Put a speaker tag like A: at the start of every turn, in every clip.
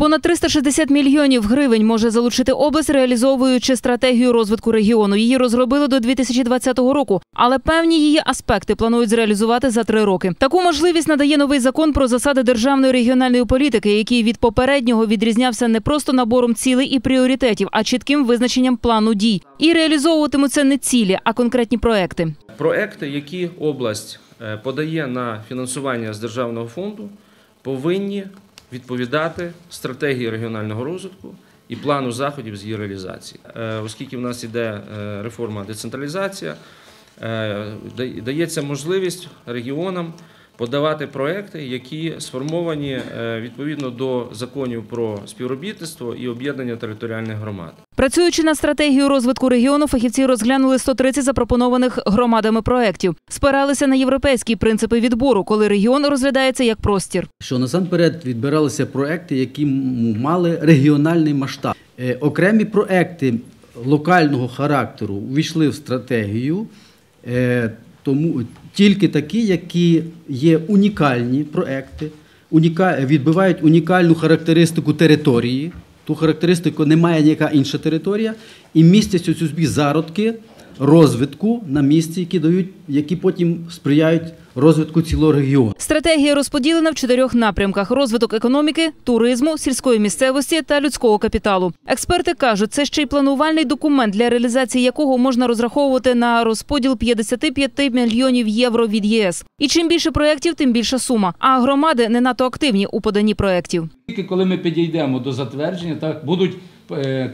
A: Понад 360 мільйонів гривень може залучити область, реалізовуючи стратегію розвитку регіону. Її розробили до 2020 року, але певні її аспекти планують зреалізувати за три роки. Таку можливість надає новий закон про засади державної регіональної політики, який від попереднього відрізнявся не просто набором цілей і пріоритетів, а чітким визначенням плану дій. І реалізовуватимуться не цілі, а конкретні проекти.
B: Проекти, які область е, подає на фінансування з державного фонду, повинні відповідати стратегії регіонального розвитку і плану заходів з її реалізації. Е, Оскільки в нас іде е, реформа децентралізація, е, дається можливість регіонам подавати проекти, які сформовані е, відповідно до законів про співробітництво і об'єднання територіальних громад.
A: Працюючи над стратегією розвитку регіону, фахівці розглянули 130 запропонованих громадами проєктів. Спиралися на європейські принципи відбору, коли регіон розглядається як простір.
C: що насамперед відбиралися проекти, які мали регіональний масштаб. Е, Окремі проекти локального характеру увійшли в стратегію, е, тому тільки такі, які є унікальні проекти, уніка- відбивають унікальну характеристику території. Ту характеристику не має ніяка інша територія, і містять у збі зародки розвитку на місці, які дають, які потім сприяють розвитку цілого регіону.
A: Стратегія розподілена в чотирьох напрямках: розвиток економіки, туризму, сільської місцевості та людського капіталу. Експерти кажуть, це ще й планувальний документ, для реалізації якого можна розраховувати на розподіл 55 мільйонів євро від ЄС. І чим більше проєктів, тим більша сума. А громади не надто активні у поданні проєктів.
D: Тільки коли ми підійдемо до затвердження, так будуть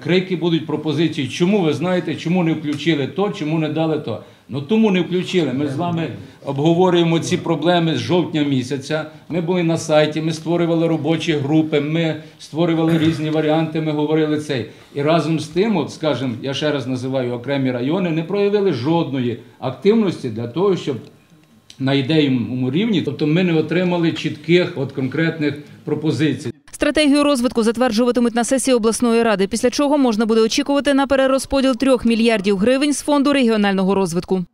D: крики, будуть пропозиції, чому ви знаєте, чому не включили то, чому не дали то. Ну тому не включили. Ми з вами обговорюємо ці проблеми з жовтня місяця. Ми були на сайті, ми створювали робочі групи, ми створювали різні варіанти, ми говорили цей. І разом з тим, от скажімо, я ще раз називаю окремі райони, не проявили жодної активності для того, щоб на ідейному рівні, тобто ми не отримали чітких от конкретних пропозицій.
A: Стратегію розвитку затверджуватимуть на сесії обласної ради, після чого можна буде очікувати на перерозподіл трьох мільярдів гривень з фонду регіонального розвитку.